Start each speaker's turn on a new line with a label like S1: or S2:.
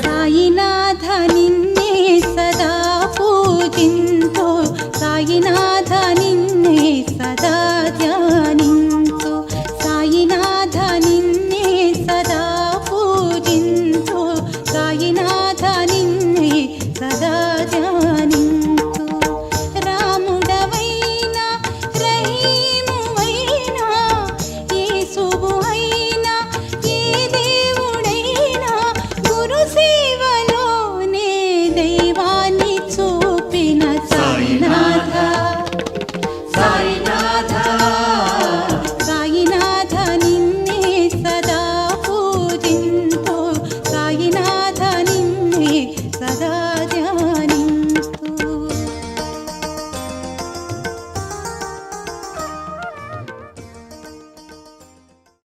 S1: సాయినాథ నిన్నే సదా పూజింతో సాయినాథ தெய்வா